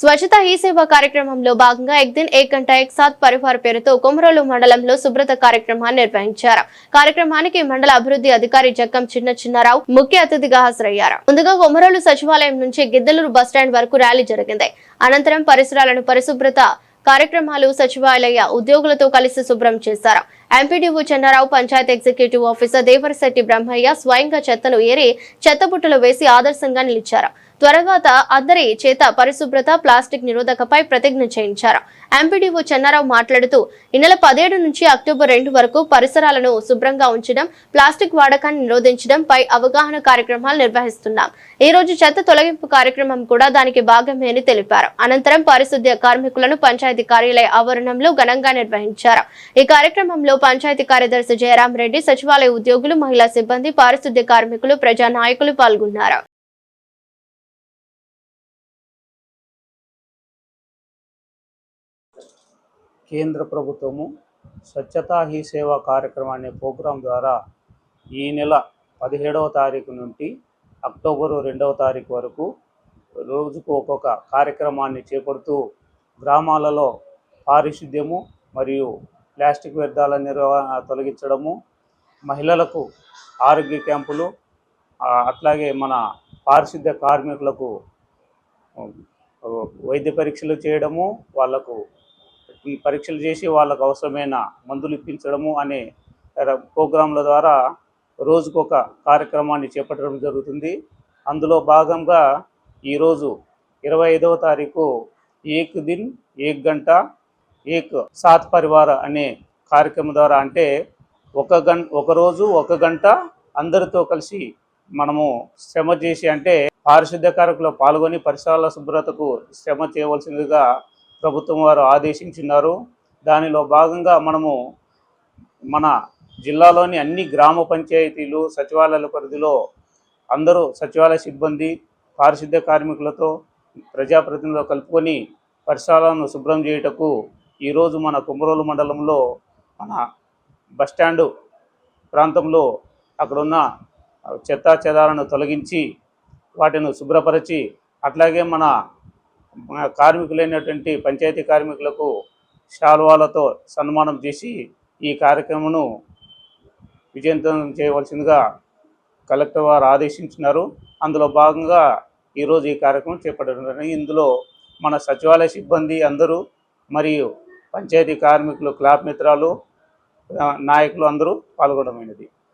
స్వచ్ఛత ఈ సేవ కార్యక్రమంలో భాగంగా ఎక్ దిన్ ఏక్ గంట ఎక్ సాత్ పరివార్ పేరుతో కొమరోలు మండలంలో శుభ్రత కార్యక్రమాన్ని నిర్వహించారు. కార్యక్రమానికి మండల అభివృద్ధి అధికారి జక్కం చిన్న చిన్నారావు ముఖ్య అతిథిగా హాజరయ్యారు. ముందుగా కొమరోలు సచివాలయం నుంచి గిద్దలూరు బస్టాండ్ వరకు ర్యాలీ జరిగింది. అనంతరం పరిసరాలను పరిశుభ్రత కార్యక్రమాలు సచివాలయ ఉద్యోగులతో కలిసి శుభ్రం చేశారు. MPDO Chennarao panchayat executive officer Devarasetti Brahmaiah స్వయంగా చెత్తను ఏరి చెత్తబుట్టలో వేసి ఆదర్శంగా నిలిచారు. తర్వాత అందరి చేత పరిశుభ్రత ప్లాస్టిక్ నిరోధకపై ప్రతిజ్ఞ చేయించారు. ఎంపీడీఓ చెన్నారావు మాట్లాడుతూ ఈ నెల పదిహేడు నుంచి అక్టోబర్ రెండు వరకు పరిసరాలను శుభ్రంగా ఉంచడం ప్లాస్టిక్ వాడకాన్ని నిరోధించడంపై అవగాహన కార్యక్రమాలు నిర్వహిస్తున్నాం. ఈ రోజు చెత్త తొలగింపు కార్యక్రమం కూడా దానికి భాగమే అని తెలిపారు. అనంతరం పారిశుద్ధ్య కార్మికులను పంచాయతీ కార్యాలయ ఆవరణంలో ఘనంగా నిర్వహించారు. ఈ కార్యక్రమంలో పంచాయతీ కార్యదర్శి జయరాం రెడ్డి సచివాలయ ఉద్యోగులు మహిళా సిబ్బంది పారిశుద్ధ్య కార్మికులు ప్రజా నాయకులు పాల్గొన్నారు. కేంద్ర ప్రభుత్వము స్వచ్ఛతా హీ సేవ కార్యక్రమం అనే ప్రోగ్రాం ద్వారా ఈ నెల పదిహేడవ తారీఖు నుండి అక్టోబరు రెండవ తారీఖు వరకు రోజుకు ఒక్కొక్క కార్యక్రమాన్ని చేపడుతూ గ్రామాలలో పారిశుద్ధ్యము మరియు ప్లాస్టిక్ వ్యర్థాల నిర్వహణ తొలగించడము మహిళలకు ఆరోగ్య క్యాంపులు అట్లాగే మన పారిశుద్ధ్య కార్మికులకు వైద్య పరీక్షలు చేయడము వాళ్ళకు పరీక్షలు చేసి వాళ్ళకు అవసరమైన మందులు ఇప్పించడము అనే ప్రోగ్రాంల ద్వారా రోజుకొక కార్యక్రమాన్ని చేపట్టడం జరుగుతుంది. అందులో భాగంగా ఈరోజు ఇరవై ఐదవ తారీఖు ఏక్ దిన్ ఏక్ గంట ఏక్ సాత్ పరివార అనే కార్యక్రమం ద్వారా అంటే ఒక గం ఒక రోజు ఒక గంట అందరితో కలిసి మనము శ్రమ చేసి అంటే పారిశుద్ధ్య కార్యక్రమంలో పాల్గొని పరిసరాల శుభ్రతకు శ్రమ చేయవలసిందిగా ప్రభుత్వం వారు ఆదేశించినారు. దానిలో భాగంగా మనము మన జిల్లాలోని అన్ని గ్రామ పంచాయతీలు సచివాలయాల పరిధిలో అందరూ సచివాలయ సిబ్బంది పారిశుద్ధ్య కార్మికులతో ప్రజాప్రతినిధులు కలుపుకొని పరిసరాలను శుభ్రం చేయుటకు ఈరోజు మన కుమరోలు మండలంలో మన బస్టాండు ప్రాంతంలో అక్కడున్న చెత్తా చెదాలను తొలగించి వాటిని శుభ్రపరిచి అట్లాగే మన కార్మికులైనటువంటి పంచాయతీ కార్మికులకు శాలువాలతో సన్మానం చేసి ఈ కార్యక్రమను విజయవంతం చేయవలసిందిగా కలెక్టర్ వారు ఆదేశించినారు. అందులో భాగంగా ఈరోజు ఈ కార్యక్రమం చేపట్టడం ఇందులో మన సచివాలయ సిబ్బంది అందరూ మరియు పంచాయతీ కార్మికులు క్లాబ్ మిత్రాలు నాయకులు అందరూ పాల్గొనమైనది